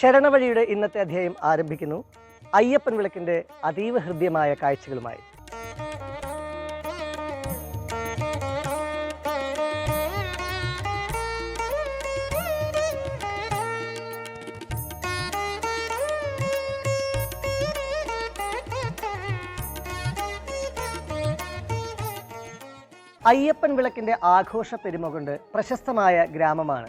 ശരണവഴിയുടെ ഇന്നത്തെ അധ്യായം ആരംഭിക്കുന്നു. അയ്യപ്പൻ വിളക്കിന്റെ അതീവ ഹൃദ്യമായ കാഴ്ചകളുമായി. അയ്യപ്പൻ വിളക്കിന്റെ ആഘോഷ പെരുമ കൊണ്ട് പ്രശസ്തമായ ഗ്രാമമാണ്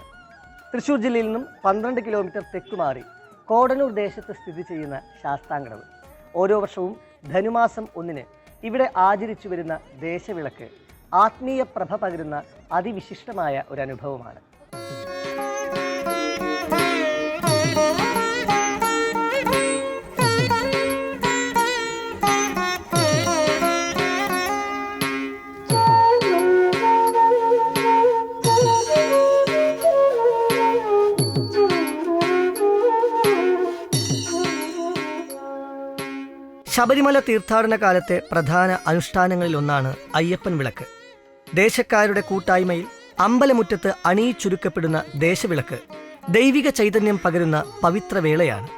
തൃശ്ശൂർ ജില്ലയിൽ നിന്നും പന്ത്രണ്ട് കിലോമീറ്റർ തെക്കുമാറി കോടനൂർ ദേശത്ത് സ്ഥിതി ചെയ്യുന്ന ശാസ്താംകടവ് ഓരോ വർഷവും ധനുമാസം ഒന്നിന് ഇവിടെ ആചരിച്ചു വരുന്ന ദേശവിളക്ക് ആത്മീയ പ്രഭ പകരുന്ന അതിവിശിഷ്ടമായ ഒരു അനുഭവമാണ്. ശബരിമല തീർത്ഥാടന കാലത്തെ പ്രധാന അനുഷ്ഠാനങ്ങളിലൊന്നാണ് അയ്യപ്പൻ വിളക്ക്. ദേശക്കാരുടെ കൂട്ടായ്മയിൽ അമ്പലമുറ്റത്ത് അണിയിച്ചുരുക്കപ്പെടുന്ന ദേശവിളക്ക് ദൈവിക ചൈതന്യം പകരുന്ന പവിത്രവേളയാണ്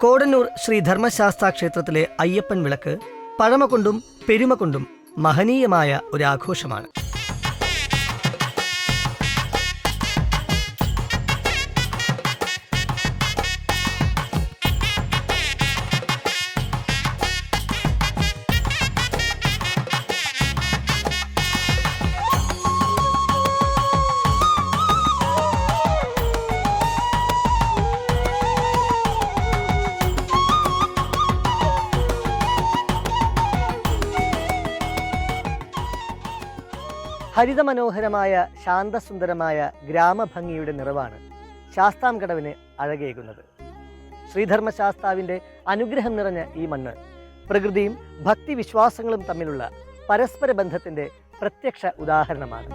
കോടന്നൂർ ശ്രീ ധർമ്മശാസ്ത്ര ക്ഷേത്രത്തിലെ അയ്യപ്പൻ വിളക്ക് പഴമ കൊണ്ടും പെരുമ കൊണ്ടും മഹനീയമായ ഒരു ഹരിതമനോഹരമായ ശാന്തസുന്ദരമായ ഗ്രാമഭംഗിയുടെ നിറവാണ് ശാസ്താംകടവിന് അഴകേകുന്നത്. ശ്രീധർമ്മശാസ്താവിന്റെ അനുഗ്രഹം നിറഞ്ഞ ഈ മണ്ണ് പ്രകൃതിയും ഭക്തിവിശ്വാസങ്ങളും തമ്മിലുള്ള പരസ്പര ബന്ധത്തിന്റെ പ്രത്യക്ഷ ഉദാഹരണമാണ്.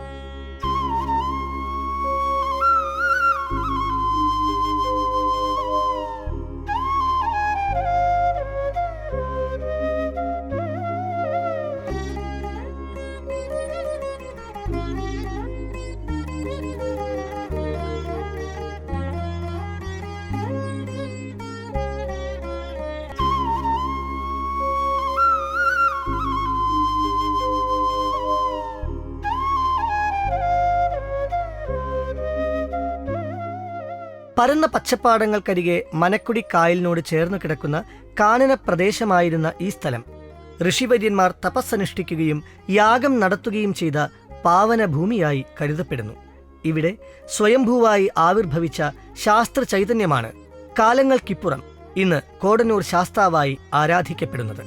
പരന്ന പച്ചപ്പാടങ്ങൾക്കരികെ മനക്കുടി കായലിനോട് ചേർന്ന് കിടക്കുന്ന കാനന പ്രദേശമായിരുന്ന ഈ സ്ഥലം. ഋഷിവര്യന്മാർ തപസ്സനുഷ്ഠിക്കുകയും യാഗം നടത്തുകയും ചെയ്ത പാവന ഭൂമിയായി കരുതപ്പെടുന്നു. ഇവിടെ സ്വയംഭൂവായി ആവിർഭവിച്ച ശാസ്ത്ര ചൈതന്യമാണ് കാലങ്ങൾക്കിപ്പുറം ഇന്ന് കോടന്നൂർ ശാസ്താവായി ആരാധിക്കപ്പെടുന്നത്.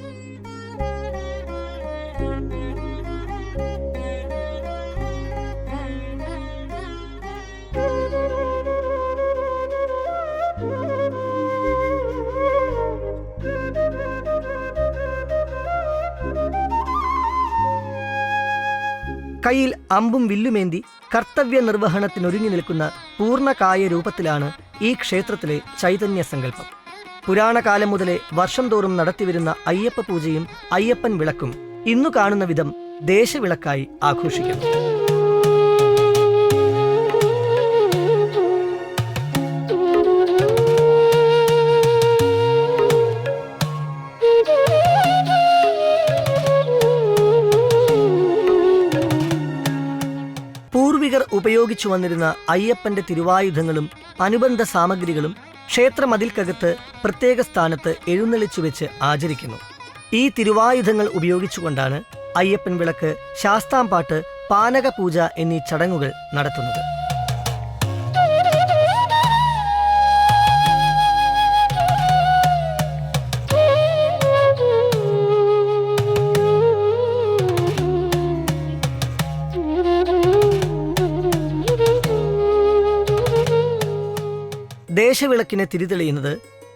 കയ്യിൽ അമ്പും വില്ലുമേന്തി കർത്തവ്യ നിർവഹണത്തിനൊരുങ്ങി നിൽക്കുന്ന പൂർണകായ രൂപത്തിലാണ് ഈ ക്ഷേത്രത്തിലെ ചൈതന്യ സങ്കല്പം പുരാണകാലം മുതലേ വർഷം തോറും നടത്തിവരുന്ന അയ്യപ്പ പൂജയും അയ്യപ്പൻ വിളക്കും ഇന്നു കാണുന്ന വിധം ദേശവിളക്കായി ആഘോഷിക്കുന്നു. ഉപയോഗിച്ചു വന്നിരുന്ന അയ്യപ്പന്റെ തിരുവായുധങ്ങളും അനുബന്ധ സാമഗ്രികളും ക്ഷേത്രമതിൽക്കകത്ത് പ്രത്യേക സ്ഥാനത്ത് എഴുന്നള്ളിച്ചു വെച്ച് ആചരിക്കുന്നു. ഈ തിരുവായുധങ്ങൾ ഉപയോഗിച്ചുകൊണ്ടാണ് അയ്യപ്പൻ വിളക്ക് ശാസ്താംപാട്ട് പാനക പൂജ എന്നീ ചടങ്ങുകൾ നടത്തുന്നത്. ദേശവിളക്കിനെ തിരിതെളിയുന്നത്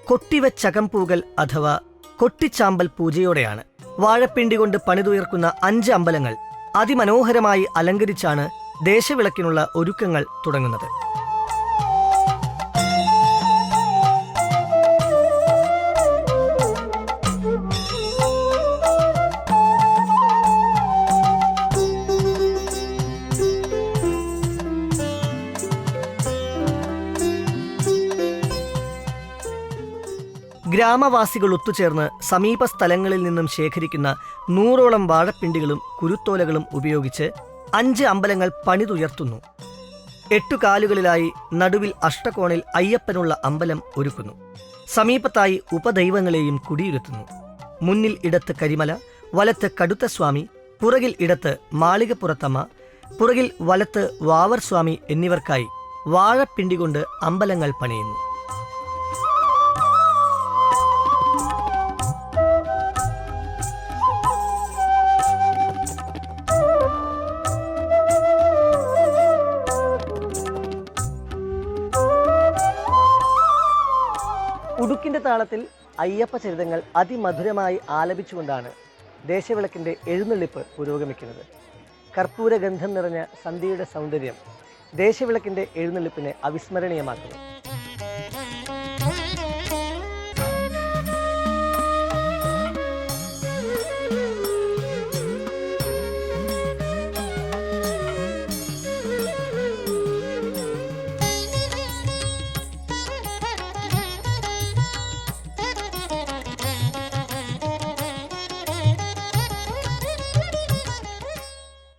കൊട്ടിവച്ചകംപൂകൽ അഥവാ കൊട്ടിച്ചാമ്പൽ പൂജയോടെയാണ്. വാഴപ്പിണ്ടി കൊണ്ട് പണിതുയർക്കുന്ന അഞ്ച് അമ്പലങ്ങൾ അതിമനോഹരമായി അലങ്കരിച്ചാണ് ദേശവിളക്കിനുള്ള ഒരുക്കങ്ങൾ തുടങ്ങുന്നത്. ഗ്രാമവാസികൾ ഒത്തുചേർന്ന് സമീപ സ്ഥലങ്ങളിൽ നിന്നും ശേഖരിക്കുന്ന നൂറോളം വാഴപ്പിണ്ടികളും കുരുത്തോലകളും ഉപയോഗിച്ച് അഞ്ച് അമ്പലങ്ങൾ പണിതുയർത്തുന്നു. എട്ടു കാലുകളിലായി നടുവിൽ അഷ്ടകോണിൽ അയ്യപ്പനുള്ള അമ്പലം ഒരുക്കുന്നു. സമീപത്തായി ഉപദൈവങ്ങളെയും കുടിയിരുത്തുന്നു. മുന്നിൽ ഇടത്ത് കരിമല വലത്ത് കടുത്ത സ്വാമി പുറകിൽ ഇടത്ത് മാളികപ്പുറത്തമ്മ പുറകിൽ വലത്ത് വാവർ സ്വാമി എന്നിവർക്കായി വാഴപ്പിണ്ടി കൊണ്ട് അമ്പലങ്ങൾ പണിയുന്നു. ഉടുക്കിന്റെ താളത്തിൽ അയ്യപ്പ ചരിതങ്ങൾ അതിമധുരമായി ആലപിച്ചുകൊണ്ടാണ് ദേശവിളക്കിന്റെ എഴുന്നള്ളിപ്പ് പുരോഗമിക്കുന്നത്. കർപ്പൂര ഗന്ധം നിറഞ്ഞ സന്ധ്യയുടെ സൗന്ദര്യം ദേശവിളക്കിന്റെ എഴുന്നള്ളിപ്പിനെ അവിസ്മരണീയമാക്കുന്നു.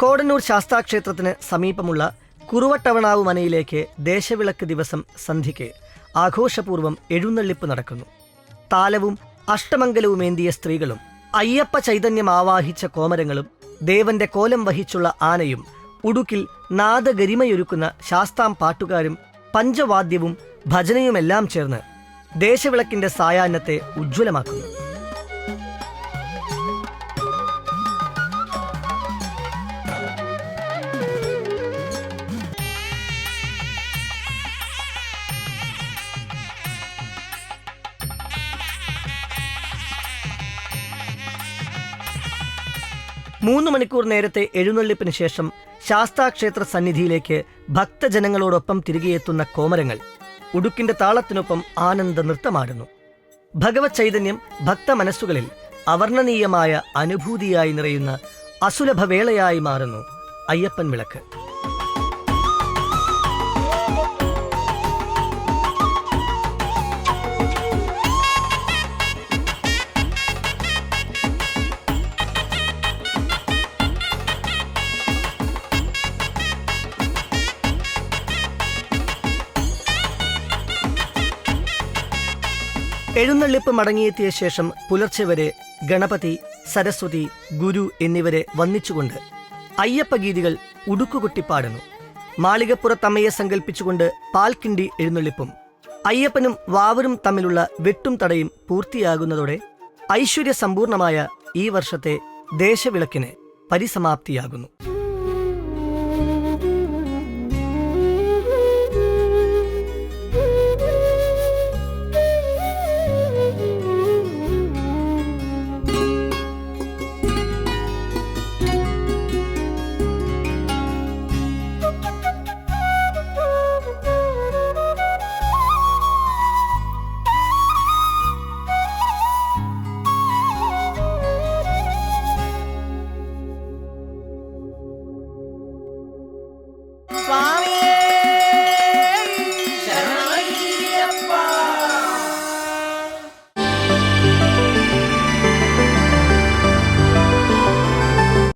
കോടന്നൂർ ശാസ്താക്ഷേത്രത്തിന് സമീപമുള്ള കുറുവട്ടവണാവ് മനയിലേക്ക് ദേശവിളക്ക് ദിവസം സന്ധ്യയ്ക്ക് ആഘോഷപൂർവം എഴുന്നള്ളിപ്പ് നടക്കുന്നു. താലവും അഷ്ടമംഗലവുമേന്തിയ സ്ത്രീകളും അയ്യപ്പ ചൈതന്യം ആവാഹിച്ച കോമരങ്ങളും ദേവന്റെ കോലം വഹിച്ചുള്ള ആനയും ഉടുക്കിൽ നാദഗരിമയൊരുക്കുന്ന ശാസ്താം പാട്ടുകാരും പഞ്ചവാദ്യവും ഭജനയുമെല്ലാം ചേർന്ന് ദേശവിളക്കിന്റെ സായാഹ്നത്തെ ഉജ്ജ്വലമാക്കുന്നു. മൂന്ന് മണിക്കൂർ നേരത്തെ എഴുന്നള്ളിപ്പിന് ശേഷം ശാസ്താക്ഷേത്ര സന്നിധിയിലേക്ക് ഭക്തജനങ്ങളോടൊപ്പം തിരികെയെത്തുന്ന കോമരങ്ങൾ ഉടുക്കിന്റെ താളത്തിനൊപ്പം ആനന്ദ നൃത്തമാടുന്നു ഭഗവത് ചൈതന്യം ഭക്ത മനസ്സുകളിൽ അവർണനീയമായ അനുഭൂതിയായി നിറയുന്ന അസുലഭവേളയായി മാറുന്നു അയ്യപ്പൻ വിളക്ക്. എഴുന്നള്ളിപ്പ് മടങ്ങിയെത്തിയ ശേഷം പുലർച്ചെ വരെ ഗണപതി സരസ്വതി ഗുരു എന്നിവരെ വന്നിച്ചുകൊണ്ട് അയ്യപ്പഗീതികൾ ഗീതികൾ ഉടുക്കുകൊട്ടിപ്പാടുന്നു മാളികപ്പുറത്തമ്മയെ സങ്കല്പിച്ചുകൊണ്ട് പാൽക്കിണ്ടി എഴുന്നള്ളിപ്പും അയ്യപ്പനും വാവരും തമ്മിലുള്ള വെട്ടും തടയും പൂർത്തിയാകുന്നതോടെ ഐശ്വര്യ സമ്പൂർണമായ ഈ വർഷത്തെ ദേശവിളക്കിന് പരിസമാപ്തിയാകുന്നു.